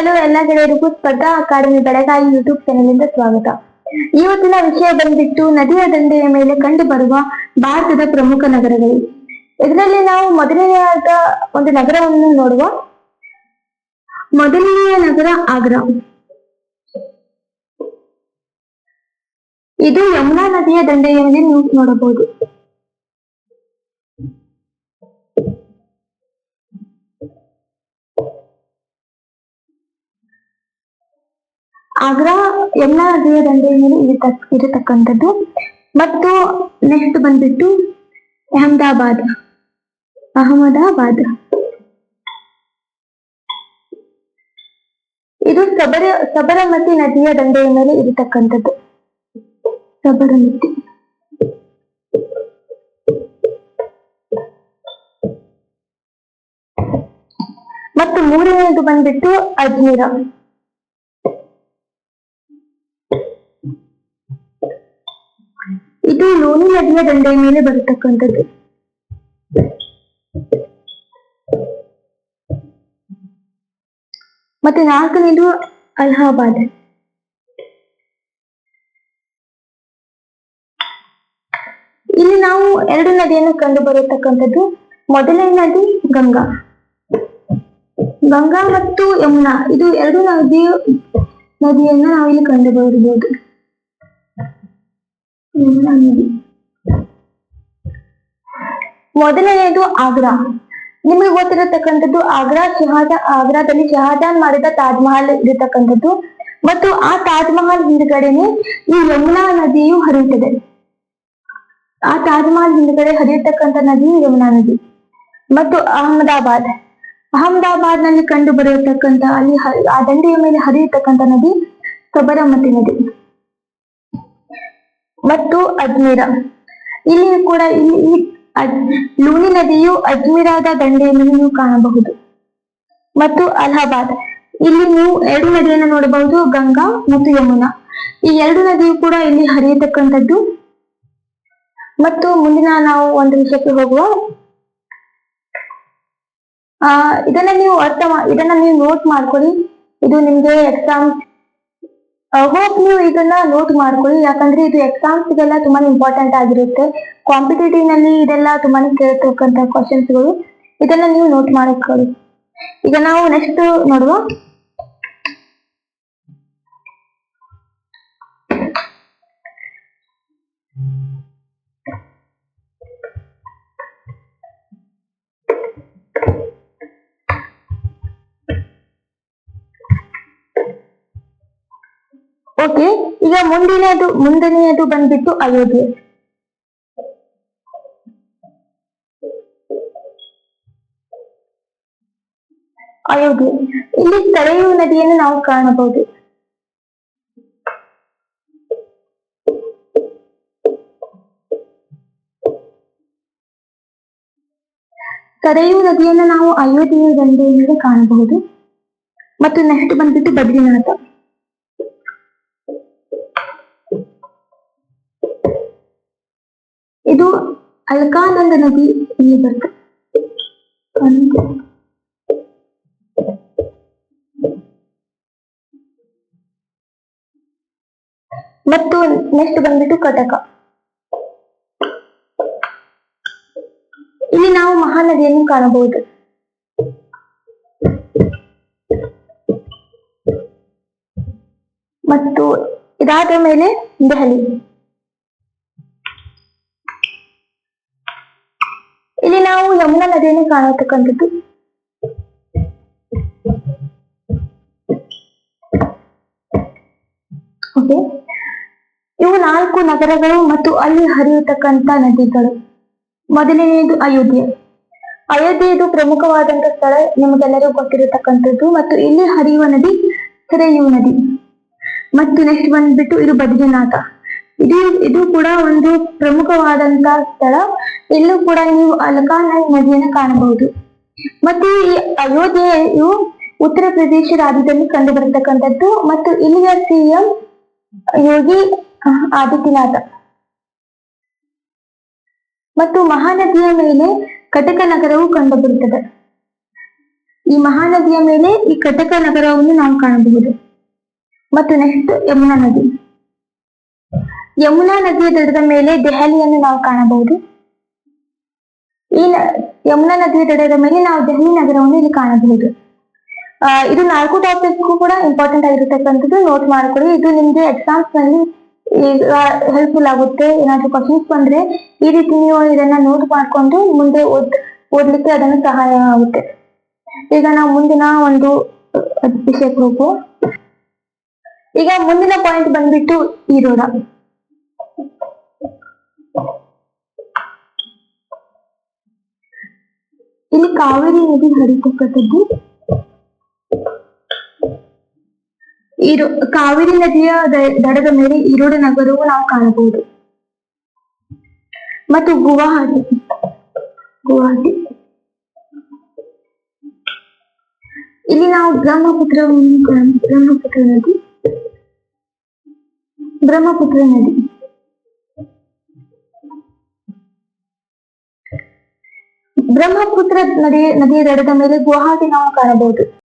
Hello ಎಲ್ಲ ಗೆಳೆಯರಿಗೂ ಸ್ಪರ್ಧಾ academy Belagavi YouTube ಚಾನೆಲ್ನಿಂದ ಸ್ವಾಗತ. ಇವತ್ತಿನ ವಿಷಯ ಬಂದ್ಬಿಟ್ಟು ನದಿಯ ದಂಡೆಯ ಮೇಲೆ ಕಂಡು ಬರುವ ಭಾರತದ ಪ್ರಮುಖ ನಗರಗಳು. ಇದರಲ್ಲಿ ನಾವು ಮೊದಲನೆಯಾದ ಒಂದು ನಗರವನ್ನು ನೋಡುವ. ಮೊದಲನೆಯ ನಗರ ಆಗ್ರಾ. ಇದು ಯಮುನಾ ನದಿಯ ದಂಡೆಯಲ್ಲಿ ನೀವು ನೋಡಬಹುದು. ಆಗ್ರಾ ಎಲ್ಲಾ ನದಿಯ ದಂಡೆಯ ಮೇಲೆ ಇರತಕ್ ಇರತಕ್ಕಂಥದ್ದು. ಮತ್ತು ನೆಕ್ಸ್ಟ್ ಬಂದ್ಬಿಟ್ಟು ಅಹಮದಾಬಾದ್. ಅಹಮದಾಬಾದ್. ಇದು ಸಬರ ಸಬರಮತಿ ನದಿಯ ದಂಡೆಯ ಮೇಲೆ ಇರತಕ್ಕಂಥದ್ದು. ಸಬರಮತಿ. ಮತ್ತು ಮೂರನೆಯದು ಬಂದ್ಬಿಟ್ಟು ಅಜ್ಮೀರ ಇದು ಲೋನಿ ನದಿಯ ದಂಡೆಯ ಮೇಲೆ ಬರತಕ್ಕಂಥದ್ದು. ಮತ್ತೆ ನಾಲ್ಕನೇದು ಅಲಹಾಬಾದ್. ಇಲ್ಲಿ ನಾವು ಎರಡು ನದಿಯನ್ನು ಕಂಡು ಬರತಕ್ಕಂಥದ್ದು. ಮೊದಲನೇ ನದಿ ಗಂಗಾ. ಗಂಗಾ ಮತ್ತು ಯಮುನಾ, ಇದು ಎರಡು ನದಿಯ ನದಿಯನ್ನ ನಾವಿಲ್ಲಿ ಕಂಡು ಬರಬಹುದು. ಮೊದಲನೆಯದು ಆಗ್ರಾ. ನಿಮಗೆ ಗೊತ್ತಿರತಕ್ಕಂಥದ್ದು ಆಗ್ರಾ, ಶಹಾಜ, ಆಗ್ರಾದಲ್ಲಿ ಶಹಾಜಾನ್ ಮಾಡಿದ ತಾಜ್ ಮಹಲ್ ಇರತಕ್ಕಂಥದ್ದು. ಮತ್ತು ಆ ತಾಜ್ ಮಹಲ್ ಹಿಂದ್ಗಡೆನೆ ಈ ಯಮುನಾ ನದಿಯು ಹರಿಯುತ್ತದೆ. ಆ ತಾಜ್ ಮಹಲ್ ಹಿಂದ್ಗಡೆ ಹರಿಯತಕ್ಕಂಥ ನದಿ ಯಮುನಾ ನದಿ. ಮತ್ತು ಅಹಮದಾಬಾದ್. ಅಹಮದಾಬಾದ್ನಲ್ಲಿ ಕಂಡು ಬರೆಯತಕ್ಕಂಥ ಅಲ್ಲಿ ಆ ದಂಡೆಯ ಮೇಲೆ ಹರಿಯತಕ್ಕಂಥ ನದಿ ಸಬರಮತಿ ನದಿ. ಮತ್ತು ಅಜ್ಮೀರ. ಇಲ್ಲಿ ಕೂಡ ಇಲ್ಲಿ ಲೂನಿ ನದಿಯು ಅಜ್ಮೀರಾದ ದಂಡೆಯನ್ನು ನೀವು ಕಾಣಬಹುದು. ಮತ್ತು ಅಲಹಾಬಾದ್. ಇಲ್ಲಿ ನೀವು ಎರಡು ನದಿಯನ್ನು ನೋಡಬಹುದು, ಗಂಗಾ ಮತ್ತು ಯಮುನಾ. ಈ ಎರಡು ನದಿಯು ಕೂಡ ಇಲ್ಲಿ ಹರಿಯತಕ್ಕಂಥದ್ದು. ಮತ್ತು ಮುಂದಿನ ನಾವು ಒಂದು ವಿಷಯಕ್ಕೆ ಹೋಗುವ. ಆ, ಇದನ್ನ ನೀವು ಅರ್ಥ ಇದನ್ನ ನೀವು ನೋಟ್ ಮಾಡ್ಕೊಳ್ಳಿ. ಇದು ನಿಮ್ಗೆ ಎಕ್ಸಾಮ್ ಹೋಪ್ ನೀವು ಇದನ್ನ ನೋಟ್ ಮಾಡ್ಕೊಳ್ಳಿ. ಯಾಕಂದ್ರೆ ಇದು ಎಕ್ಸಾಮ್ಸ್ ಗೆಲ್ಲ ತುಂಬಾ ಇಂಪಾರ್ಟೆಂಟ್ ಆಗಿರುತ್ತೆ. ಕಾಂಪಿಟೇಟಿವ್ನಲ್ಲಿ ಇದೆಲ್ಲ ತುಂಬಾನೇ ಕೇಳ್ತಕ್ಕಂತ ಕ್ವಶನ್ಸ್ಗಳು. ಇದನ್ನ ನೀವು ನೋಟ್ ಮಾಡ್ಕೊಳ್ಳಿ. ಈಗ ನಾವು ನೆಕ್ಸ್ಟ್ ನೋಡುವ. ಮುಂದಿನದು ಮುಂದನೆಯದು ಬಂದ್ಬಿಟ್ಟು ಅಯೋಧ್ಯೆ. ಅಯೋಧ್ಯೆ. ಇಲ್ಲಿ ಸರೆಯು ನದಿಯನ್ನು ನಾವು ಕಾಣಬಹುದು. ಸರೆಯು ನದಿಯನ್ನು ನಾವು ಅಯೋಧ್ಯೆಯ ದಂಡೆಯ ಮೇಲೆ ಕಾಣಬಹುದು. ಮತ್ತು ನೆಕ್ಸ್ಟ್ ಬಂದ್ಬಿಟ್ಟು ಬದ್ರಿನಾಥ. ಅಲ್ಕಾನಂದ ನದಿ ಇಲ್ಲಿ ಬರ್ತದೆ. ಮತ್ತು ನೆಕ್ಸ್ಟ್ ಬಂದ್ಬಿಟ್ಟು ಕಟಕ. ಇಲ್ಲಿ ನಾವು ಮಹಾನದಿಯನ್ನು ಕಾಣಬಹುದು. ಮತ್ತು ಇದಾದ ಮೇಲೆ ದೆಹಲಿ. ಇಲ್ಲಿ ನಾವು ಯಮುನಾ ನದಿಯನ್ನು ಕಾಣತಕ್ಕಂಥದ್ದು. ಓಕೆ ಇವು ನಾಲ್ಕು ನಗರಗಳು ಮತ್ತು ಅಲ್ಲಿ ಹರಿಯತಕ್ಕಂತ ನದಿಗಳು. ಮೊದಲನೆಯದು ಅಯೋಧ್ಯೆ. ಅಯೋಧ್ಯೆ ಇದು ಪ್ರಮುಖವಾದಂತ ಸ್ಥಳ ನಿಮಗೆಲ್ಲರಿಗೂ ಗೊತ್ತಿರತಕ್ಕಂಥದ್ದು ಮತ್ತು ಇಲ್ಲಿ ಹರಿಯುವ ನದಿ ಸರಯೂ ನದಿ. ಮತ್ತು ನೆಕ್ಸ್ಟ್ ಬಂದ್ಬಿಟ್ಟು ಇದು ಬದ್ರಿನಾಥ ಇದು ಇದು ಕೂಡ ಒಂದು ಪ್ರಮುಖವಾದಂತಹ ಸ್ಥಳ. ಇಲ್ಲೂ ಕೂಡ ನೀವು ಅಲಕಾನಾಯಿ ನದಿಯನ್ನು ಕಾಣಬಹುದು. ಮತ್ತು ಈ ಅಯೋಧ್ಯೆಯು ಉತ್ತರ ಪ್ರದೇಶ ರಾಜ್ಯದಲ್ಲಿ ಕಂಡು ಬರತಕ್ಕಂಥದ್ದು ಮತ್ತು ಇಲ್ಲಿಯ ಸಿಎಂ ಯೋಗಿ ಆದಿತ್ಯನಾಥ. ಮತ್ತು ಮಹಾನದಿಯ ಮೇಲೆ ಕಟಕ ನಗರವು ಕಂಡುಬರುತ್ತದೆ. ಈ ಮಹಾನದಿಯ ಮೇಲೆ ಈ ಕಟಕ ನಗರವನ್ನು ನಾವು ಕಾಣಬಹುದು. ಮತ್ತು ನೆಕ್ಸ್ಟ್ ಯಮುನಾ ನದಿ. ಯಮುನಾ ನದಿಯ ದಡದ ಮೇಲೆ ದೆಹಲಿಯನ್ನು ನಾವು ಕಾಣಬಹುದು. ಈ ಯಮುನಾ ನದಿಯ ದಡದ ಮೇಲೆ ನಾವು ದೆಹಲಿ ನಗರವನ್ನು ಇಲ್ಲಿ ಕಾಣಬಹುದು. ಇದು ನಾಲ್ಕು ಟಾಪಿಕ್ಗೂ ಕೂಡ ಇಂಪಾರ್ಟೆಂಟ್ ಆಗಿರ್ತಕ್ಕಂಥದ್ದು. ನೋಟ್ ಮಾಡ್ಕೊಳ್ಳಿ, ಇದು ನಿಮ್ಗೆ ಎಕ್ಸಾಮ್ಸ್ನಲ್ಲಿ ಈಗ ಹೆಲ್ಪ್ಫುಲ್ ಆಗುತ್ತೆ. ಏನಾದ್ರು ಕ್ವಶನ್ಸ್ ಬಂದ್ರೆ ಈ ರೀತಿ ನೀವು ಇದನ್ನ ನೋಟ್ ಮಾಡ್ಕೊಂಡು ಮುಂದೆ ಓದ್, ಓದ್ಲಿಕ್ಕೆ ಅದನ್ನು ಸಹಾಯ ಆಗುತ್ತೆ. ಈಗ ನಾವು ಮುಂದಿನ ಒಂದು ವಿಷಯಕ್ಕೆ ಹೋಗುವ ಈಗ ಮುಂದಿನ ಪಾಯಿಂಟ್ ಬಂದ್ಬಿಟ್ಟು ಈರೋಡ ಇಲ್ಲಿ ಕಾವೇರಿ ನದಿ ಹರಿತಕ್ಕಂಥದ್ದು? ಇರು, ಕಾವೇರಿ ನದಿಯ ದಡದ ಮೇಲೆ ಈರೋಡು ನಗರವು ನಾವು ಕಾಣಬಹುದು. ಮತ್ತು ಗುವಾಹಟಿ. ಗುವಾಹಟಿ. ಇಲ್ಲಿ ನಾವು ಬ್ರಹ್ಮಪುತ್ರವನ್ನು ಬ್ರಹ್ಮಪುತ್ರ ನದಿ. ಬ್ರಹ್ಮಪುತ್ರ ನದಿ. ಬ್ರಹ್ಮಪುತ್ರ ನದಿ ನದಿಯ ದಡದ ಮೇಲೆ ಗುವಾಹಟಿ ನಾವು ಕಾಣಬಹುದು.